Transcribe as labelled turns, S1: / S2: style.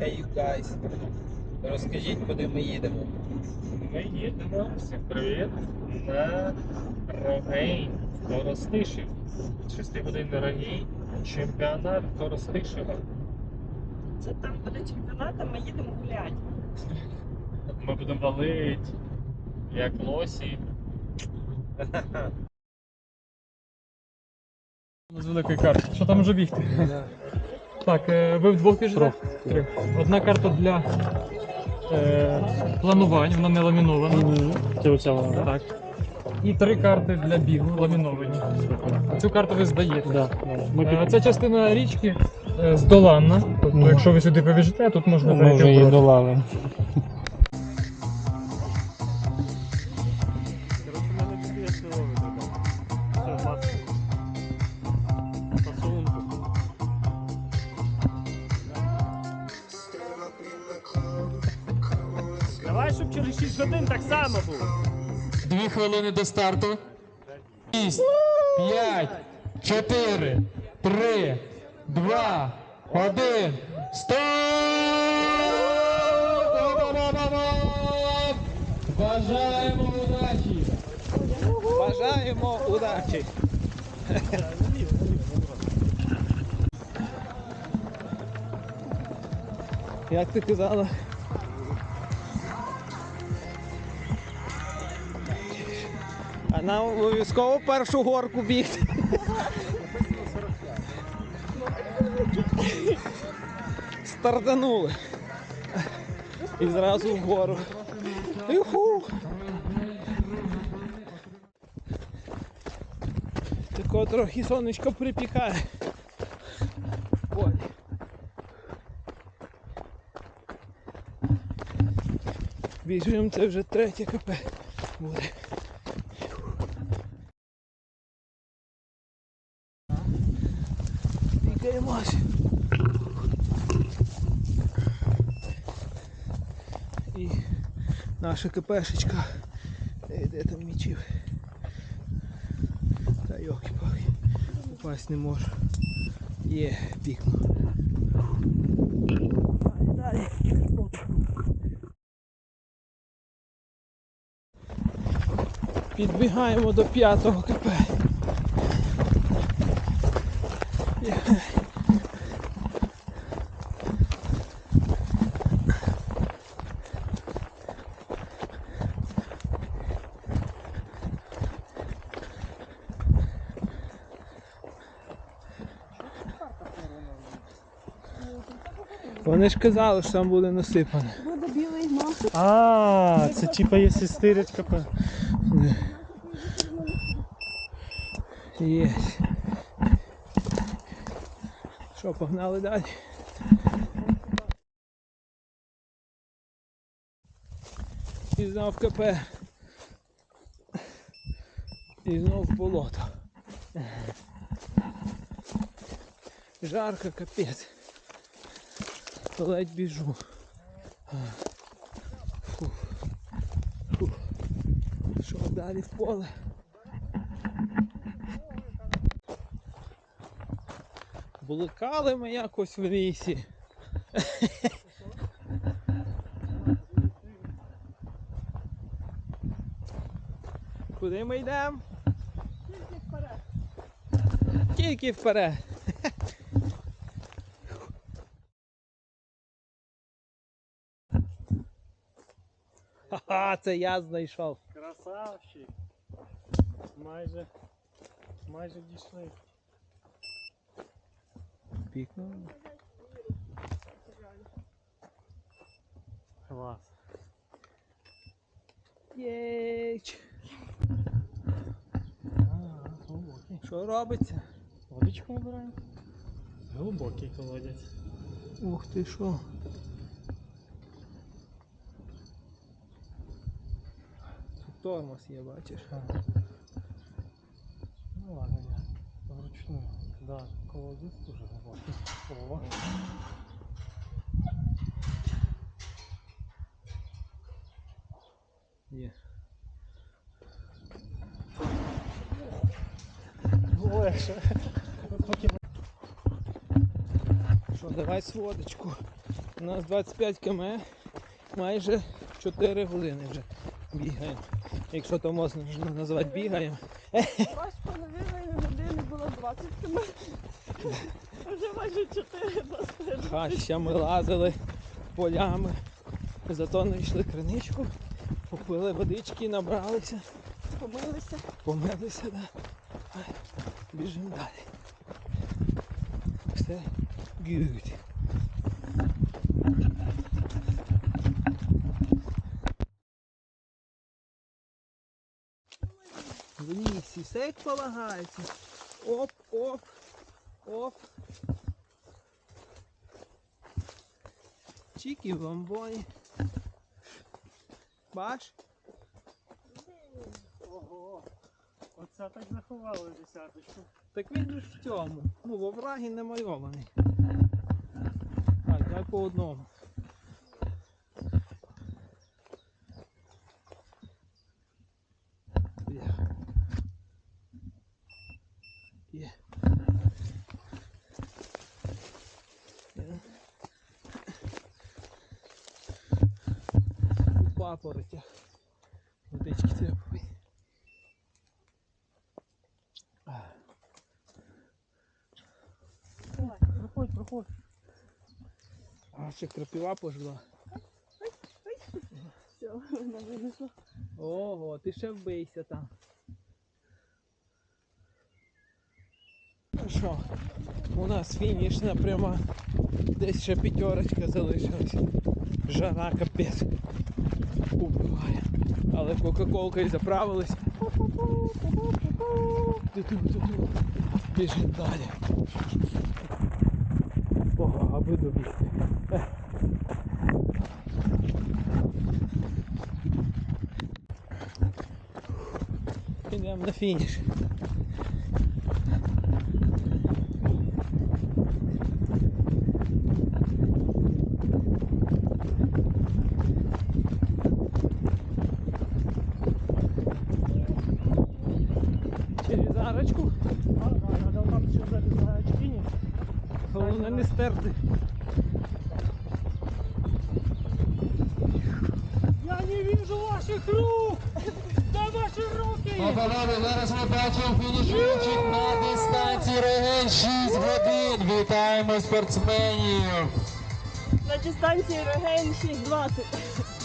S1: Hey you guys. Розкажіть, куди ми їдемо.
S2: Ми їдемо, всім привіт, на Рогейн Коростишів. 6 годинний Рогейн, чемпіонат Коростишева.
S3: Це там буде чемпіонат, а ми їдемо гуляти.
S2: Ми будемо валити, як лосі. З великої карти. Що там вже бігти? Так, е, ви вдвох біжите? Три. Одна карта для е, планувань, вона не ламінована.
S4: Це оця вона,
S2: Так. І три карти для бігу ламіновані. Цю карту ви здаєте.
S4: Да. Ми
S2: Е,
S4: під...
S2: Ця частина річки е, здоланна. Тобто,
S4: Мгм.
S2: якщо ви сюди побіжите, тут можна
S4: Ми
S2: перейти
S4: вже її
S2: вброд.
S4: долали.
S5: Щоб через 6 годин так само було.
S2: Дві хвилини до старту. Шість, п'ять, чотири, три, два, один. Старт! Бажаємо удачі!
S1: Бажаємо удачі! Як ти казала? А нам обов'язково першу горку бігти. Стартанули. І зразу вгору. Юху! Тако трохи сонечко припікає. Ой. Біжимо, це вже третє КП буде. Наша КПшечка. Е, Де там мічів? Та йоки палки Попасть не можу. Є, пікно. Далі, далі. Підбігаємо до п'ятого КП. Є. Вони ж казали, що там буде насипане.
S3: Буде білий носик.
S4: А, це типа є КП.
S1: Є. Що, погнали далі? І знов КП. І знов болото. Жарко, капець. Ледь біжу. Фух. Фух. Що далі в поле? Блукали ми якось в лісі. Куди ми йдемо? Тільки вперед. Тільки вперед. Ха-ха, це я знайшов.
S4: Красавчик. Майже, майже дійшли.
S1: Пікнув.
S4: Клас.
S1: Єйч. Що робиться?
S4: Водичку набираємо. Глибокий колодязь.
S1: Ух ти що. Тормоз є, бачиш.
S4: Ага. Ну ладно, я вручну. Да, колодязь дуже глибокий.
S1: Є.
S4: Легше.
S1: Що, давай сводочку. У нас 25 км, майже 4 години вже бігаємо. Якщо то можна назвати бігаємо.
S3: Ваш половиною години було 20 км. Вже майже 4 басейни.
S1: Хащами лазили полями, зато знайшли криничку, попили водички, набралися,
S3: Помилися.
S1: помилися, да. Біжимо далі. Все good. В лісі, все як полагається. Оп, оп, оп. Чікі в. Баш?
S5: Ого. Оце так заховали десяточку.
S1: Так він же в цьому. Ну, в оврагі не мальований. Так, давай по одному. Є. Є. У папоротях. Водички треба попити.
S5: Проходь, проходь.
S1: А ще крапива пожила.
S3: Все, вона винесла.
S1: Ого, ти ще вбийся там. Що, у нас фінішна пряма. Десь ще п'ятерочка залишилась. Жара капець. Убиває. Але кока-колкою заправились. Біжимо далі. Ого, аби добігти. Йдемо на фініш. Через арочку.
S5: А, да, надо там ще взяти за очкіні.
S1: Головне не стерти.
S5: Я не вижу ваших рук! Де ваші руки?
S6: Панове, зараз ми бачимо фінішуючих на дистанції реген 6 годин. Вітаємо спортсменів!
S3: На дистанції Реген 6.20.